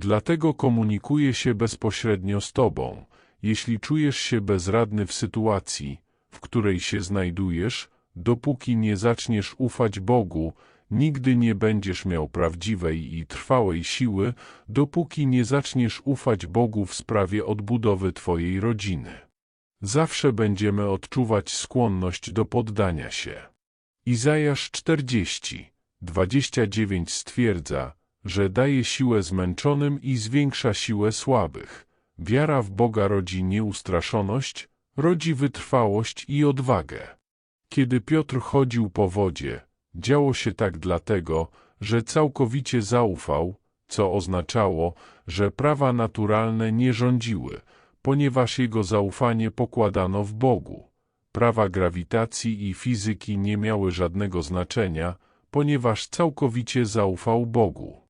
Dlatego komunikuję się bezpośrednio z Tobą. Jeśli czujesz się bezradny w sytuacji, w której się znajdujesz, dopóki nie zaczniesz ufać Bogu, nigdy nie będziesz miał prawdziwej i trwałej siły, dopóki nie zaczniesz ufać Bogu w sprawie odbudowy Twojej rodziny. Zawsze będziemy odczuwać skłonność do poddania się. Izajasz 40, 29 stwierdza, że daje siłę zmęczonym i zwiększa siłę słabych. Wiara w Boga rodzi nieustraszoność, rodzi wytrwałość i odwagę. Kiedy Piotr chodził po wodzie, działo się tak dlatego, że całkowicie zaufał, co oznaczało, że prawa naturalne nie rządziły, ponieważ jego zaufanie pokładano w Bogu. Prawa grawitacji i fizyki nie miały żadnego znaczenia, ponieważ całkowicie zaufał Bogu.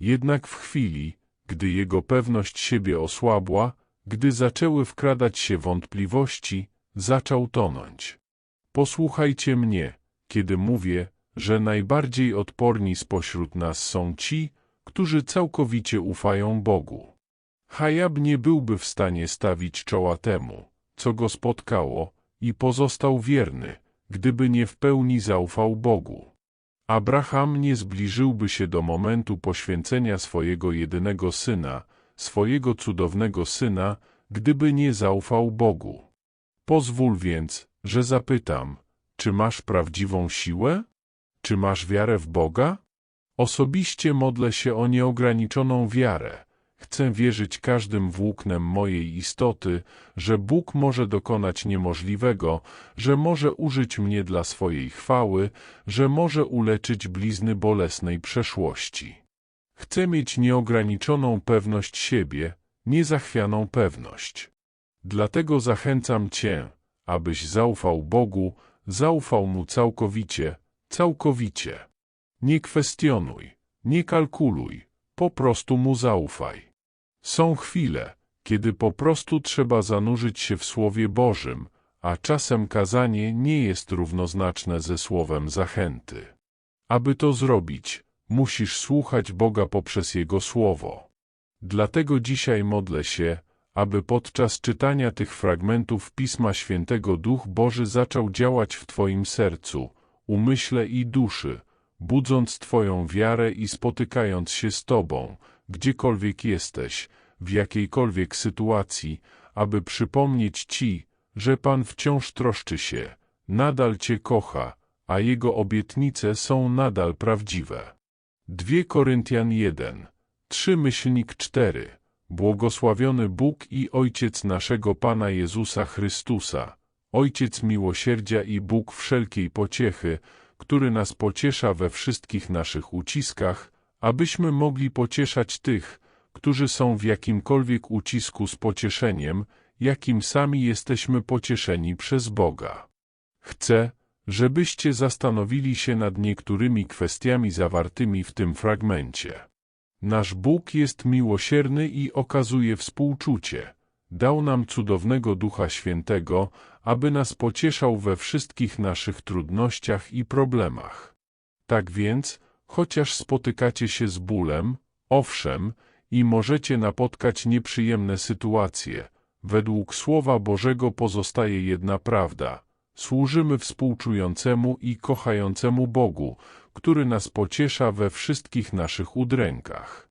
Jednak w chwili, gdy jego pewność siebie osłabła, gdy zaczęły wkradać się wątpliwości, zaczął tonąć. Posłuchajcie mnie, kiedy mówię, że najbardziej odporni spośród nas są ci, którzy całkowicie ufają Bogu. Hajab nie byłby w stanie stawić czoła temu, co go spotkało, i pozostał wierny, gdyby nie w pełni zaufał Bogu. Abraham nie zbliżyłby się do momentu poświęcenia swojego jedynego syna, swojego cudownego syna, gdyby nie zaufał Bogu. Pozwól więc, że zapytam, czy masz prawdziwą siłę? Czy masz wiarę w Boga? Osobiście modlę się o nieograniczoną wiarę. Chcę wierzyć każdym włóknem mojej istoty, że Bóg może dokonać niemożliwego, że może użyć mnie dla swojej chwały, że może uleczyć blizny bolesnej przeszłości. Chcę mieć nieograniczoną pewność siebie, niezachwianą pewność. Dlatego zachęcam Cię, abyś zaufał Bogu, zaufał Mu całkowicie, całkowicie. Nie kwestionuj, nie kalkuluj, po prostu Mu zaufaj. Są chwile, kiedy po prostu trzeba zanurzyć się w Słowie Bożym, a czasem kazanie nie jest równoznaczne ze słowem zachęty. Aby to zrobić, musisz słuchać Boga poprzez Jego Słowo. Dlatego dzisiaj modlę się, aby podczas czytania tych fragmentów Pisma Świętego Duch Boży zaczął działać w Twoim sercu, umyśle i duszy, budząc Twoją wiarę i spotykając się z Tobą, gdziekolwiek jesteś, w jakiejkolwiek sytuacji, aby przypomnieć Ci, że Pan wciąż troszczy się, nadal Cię kocha, a Jego obietnice są nadal prawdziwe. 2 Koryntian 1, 3 myślnik 4 Błogosławiony Bóg i Ojciec naszego Pana Jezusa Chrystusa, Ojciec miłosierdzia i Bóg wszelkiej pociechy, który nas pociesza we wszystkich naszych uciskach, abyśmy mogli pocieszać tych, którzy są w jakimkolwiek ucisku z pocieszeniem, jakim sami jesteśmy pocieszeni przez Boga. Chcę, żebyście zastanowili się nad niektórymi kwestiami zawartymi w tym fragmencie. Nasz Bóg jest miłosierny i okazuje współczucie. Dał nam cudownego Ducha Świętego, aby nas pocieszał we wszystkich naszych trudnościach i problemach. Tak więc, chociaż spotykacie się z bólem, owszem, i możecie napotkać nieprzyjemne sytuacje, według Słowa Bożego pozostaje jedna prawda. Służymy współczującemu i kochającemu Bogu, który nas pociesza we wszystkich naszych udrękach.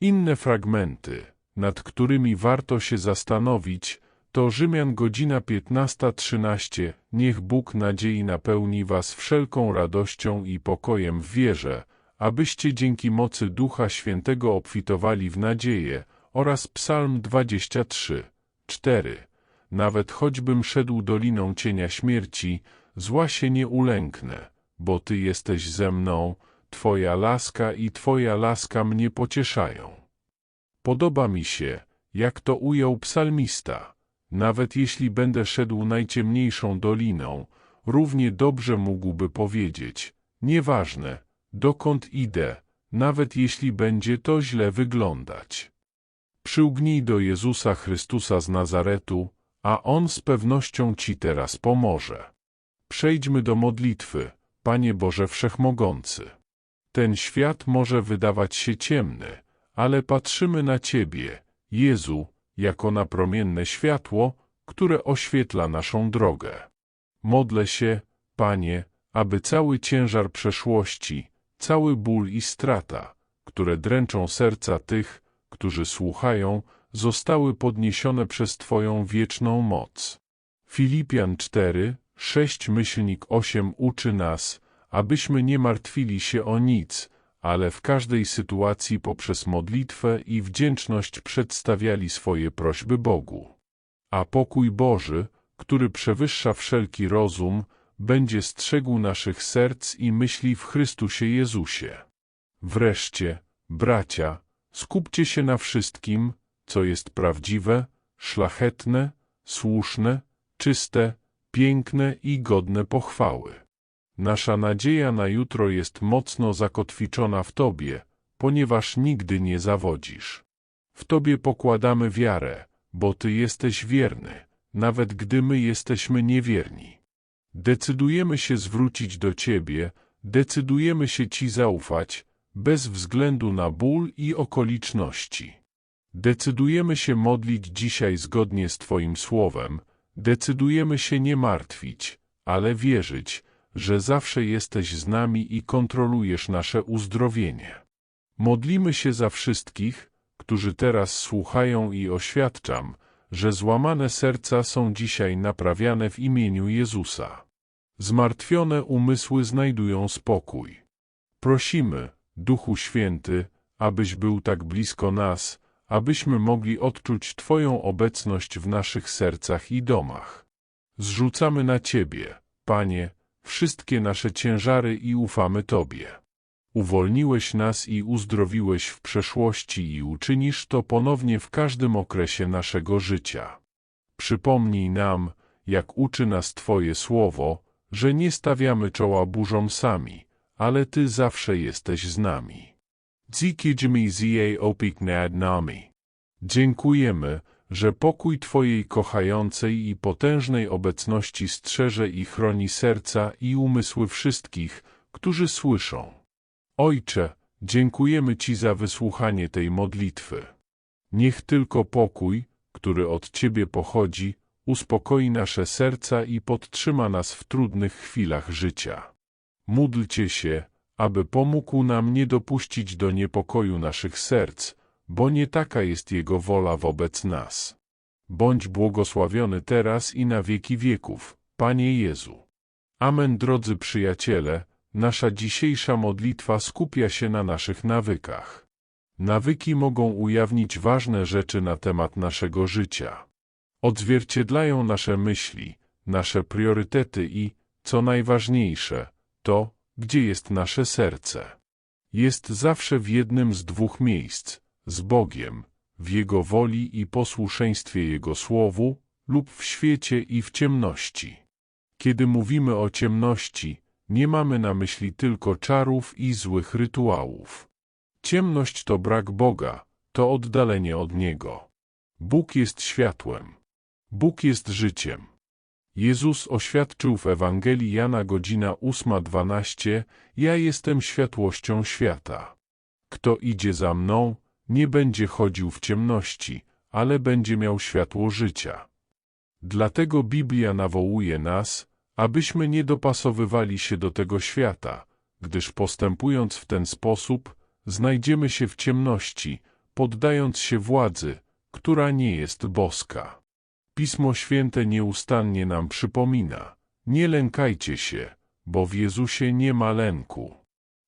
Inne fragmenty, nad którymi warto się zastanowić, to Rzymian godzina 15.13 Niech Bóg nadziei napełni was wszelką radością i pokojem w wierze, abyście dzięki mocy Ducha Świętego obfitowali w nadzieję oraz Psalm 23, 4. Nawet choćbym szedł doliną cienia śmierci, zła się nie ulęknę, bo Ty jesteś ze mną, Twoja laska i Twoja laska mnie pocieszają. Podoba mi się, jak to ujął psalmista. Nawet jeśli będę szedł najciemniejszą doliną, równie dobrze mógłby powiedzieć, nieważne, dokąd idę, nawet jeśli będzie to źle wyglądać. Przyłgnij do Jezusa Chrystusa z Nazaretu, a On z pewnością Ci teraz pomoże. Przejdźmy do modlitwy, Panie Boże Wszechmogący. Ten świat może wydawać się ciemny, ale patrzymy na Ciebie, Jezu, jako na promienne światło, które oświetla naszą drogę. Modlę się, Panie, aby cały ciężar przeszłości, cały ból i strata, które dręczą serca tych, którzy słuchają, zostały podniesione przez Twoją wieczną moc. Filipian 4, 6 myślnik 8 uczy nas, abyśmy nie martwili się o nic, ale w każdej sytuacji poprzez modlitwę i wdzięczność przedstawiali swoje prośby Bogu. A pokój Boży, który przewyższa wszelki rozum, będzie strzegł naszych serc i myśli w Chrystusie Jezusie. Wreszcie, bracia, skupcie się na wszystkim, co jest prawdziwe, szlachetne, słuszne, czyste, piękne i godne pochwały. Nasza nadzieja na jutro jest mocno zakotwiczona w Tobie, ponieważ nigdy nie zawodzisz. W Tobie pokładamy wiarę, bo Ty jesteś wierny, nawet gdy my jesteśmy niewierni. Decydujemy się zwrócić do Ciebie, decydujemy się Ci zaufać, bez względu na ból i okoliczności. Decydujemy się modlić dzisiaj zgodnie z Twoim słowem, decydujemy się nie martwić, ale wierzyć, że zawsze jesteś z nami i kontrolujesz nasze uzdrowienie. Modlimy się za wszystkich, którzy teraz słuchają i oświadczam, że złamane serca są dzisiaj naprawiane w imieniu Jezusa. Zmartwione umysły znajdują spokój. Prosimy, Duchu Święty, abyś był tak blisko nas, abyśmy mogli odczuć Twoją obecność w naszych sercach i domach. Zrzucamy na Ciebie, Panie, wszystkie nasze ciężary i ufamy Tobie. Uwolniłeś nas i uzdrowiłeś w przeszłości i uczynisz to ponownie w każdym okresie naszego życia. Przypomnij nam, jak uczy nas Twoje słowo, że nie stawiamy czoła burzom sami, ale Ty zawsze jesteś z nami. Dziękujemy, że pokój Twojej kochającej i potężnej obecności strzeże i chroni serca i umysły wszystkich, którzy słyszą. Ojcze, dziękujemy Ci za wysłuchanie tej modlitwy. Niech tylko pokój, który od Ciebie pochodzi, uspokoi nasze serca i podtrzyma nas w trudnych chwilach życia. Módlcie się, aby pomógł nam nie dopuścić do niepokoju naszych serc, bo nie taka jest Jego wola wobec nas. Bądź błogosławiony teraz i na wieki wieków, Panie Jezu. Amen, drodzy przyjaciele, nasza dzisiejsza modlitwa skupia się na naszych nawykach. Nawyki mogą ujawnić ważne rzeczy na temat naszego życia. Odzwierciedlają nasze myśli, nasze priorytety i, co najważniejsze, to, gdzie jest nasze serce. Jest zawsze w jednym z dwóch miejsc, z Bogiem, w Jego woli i posłuszeństwie Jego Słowu, lub w świecie i w ciemności. Kiedy mówimy o ciemności, nie mamy na myśli tylko czarów i złych rytuałów. Ciemność to brak Boga, to oddalenie od Niego. Bóg jest światłem. Bóg jest życiem. Jezus oświadczył w Ewangelii Jana godzina 8.12 Ja jestem światłością świata. Kto idzie za mną, nie będzie chodził w ciemności, ale będzie miał światło życia. Dlatego Biblia nawołuje nas, abyśmy nie dopasowywali się do tego świata, gdyż postępując w ten sposób, znajdziemy się w ciemności, poddając się władzy, która nie jest boska. Pismo Święte nieustannie nam przypomina, nie lękajcie się, bo w Jezusie nie ma lęku.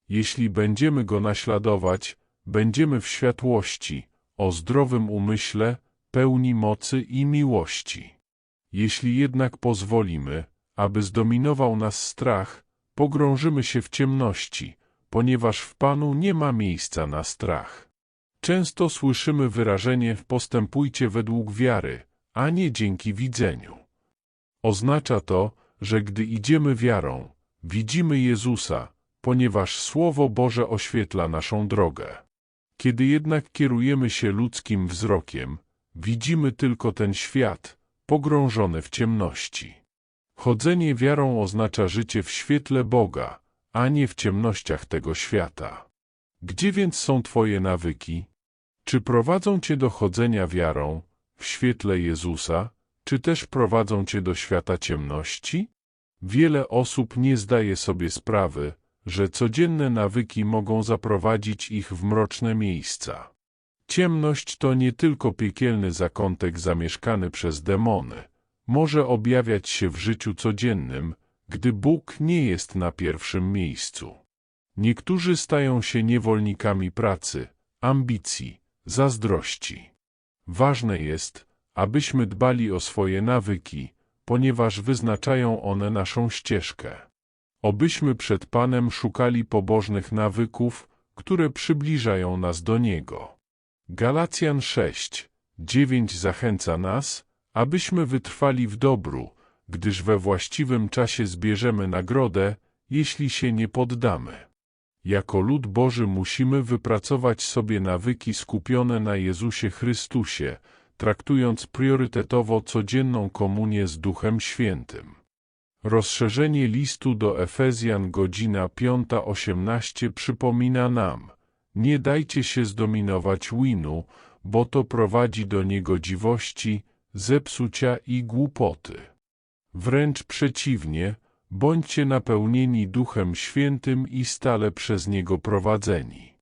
Jeśli będziemy Go naśladować, będziemy w światłości, o zdrowym umyśle, pełni mocy i miłości. Jeśli jednak pozwolimy, aby zdominował nas strach, pogrążymy się w ciemności, ponieważ w Panu nie ma miejsca na strach. Często słyszymy wyrażenie postępujcie według wiary, a nie dzięki widzeniu. Oznacza to, że gdy idziemy wiarą, widzimy Jezusa, ponieważ Słowo Boże oświetla naszą drogę. Kiedy jednak kierujemy się ludzkim wzrokiem, widzimy tylko ten świat, pogrążony w ciemności. Chodzenie wiarą oznacza życie w świetle Boga, a nie w ciemnościach tego świata. Gdzie więc są Twoje nawyki? Czy prowadzą cię do chodzenia wiarą w świetle Jezusa, czy też prowadzą cię do świata ciemności? Wiele osób nie zdaje sobie sprawy, że codzienne nawyki mogą zaprowadzić ich w mroczne miejsca. Ciemność to nie tylko piekielny zakątek zamieszkany przez demony. Może objawiać się w życiu codziennym, gdy Bóg nie jest na pierwszym miejscu. Niektórzy stają się niewolnikami pracy, ambicji, zazdrości. Ważne jest, abyśmy dbali o swoje nawyki, ponieważ wyznaczają one naszą ścieżkę. Obyśmy przed Panem szukali pobożnych nawyków, które przybliżają nas do Niego. Galacjan 6, 9 zachęca nas, abyśmy wytrwali w dobru, gdyż we właściwym czasie zbierzemy nagrodę, jeśli się nie poddamy. Jako lud Boży musimy wypracować sobie nawyki skupione na Jezusie Chrystusie, traktując priorytetowo codzienną komunię z Duchem Świętym. Rozszerzenie listu do Efezjan godzina 5.18 przypomina nam, nie dajcie się zdominować winu, bo to prowadzi do niegodziwości, zepsucia i głupoty. Wręcz przeciwnie, bądźcie napełnieni Duchem Świętym i stale przez Niego prowadzeni.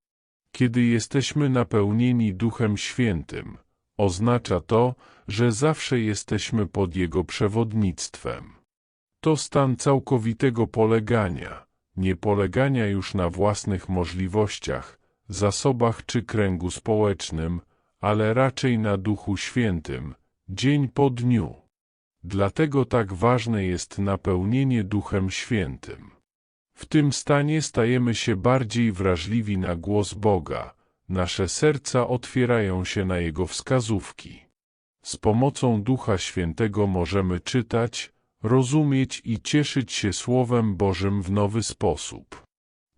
Kiedy jesteśmy napełnieni Duchem Świętym, oznacza to, że zawsze jesteśmy pod Jego przewodnictwem. To stan całkowitego polegania, nie polegania już na własnych możliwościach, zasobach czy kręgu społecznym, ale raczej na Duchu Świętym, dzień po dniu. Dlatego tak ważne jest napełnienie Duchem Świętym. W tym stanie stajemy się bardziej wrażliwi na głos Boga, nasze serca otwierają się na Jego wskazówki. Z pomocą Ducha Świętego możemy czytać, rozumieć i cieszyć się Słowem Bożym w nowy sposób.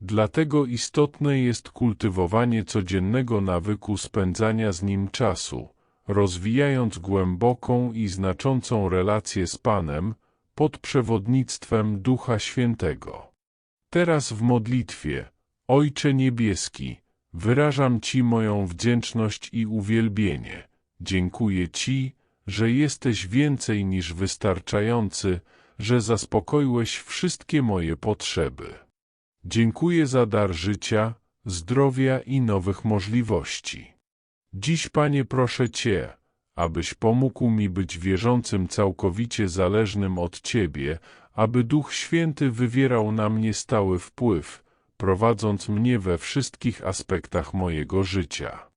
Dlatego istotne jest kultywowanie codziennego nawyku spędzania z Nim czasu, rozwijając głęboką i znaczącą relację z Panem pod przewodnictwem Ducha Świętego. Teraz w modlitwie, Ojcze Niebieski, wyrażam Ci moją wdzięczność i uwielbienie. Dziękuję Ci, że jesteś więcej niż wystarczający, że zaspokoiłeś wszystkie moje potrzeby. Dziękuję za dar życia, zdrowia i nowych możliwości. Dziś, Panie, proszę Cię, abyś pomógł mi być wierzącym całkowicie zależnym od Ciebie, aby Duch Święty wywierał na mnie stały wpływ, prowadząc mnie we wszystkich aspektach mojego życia.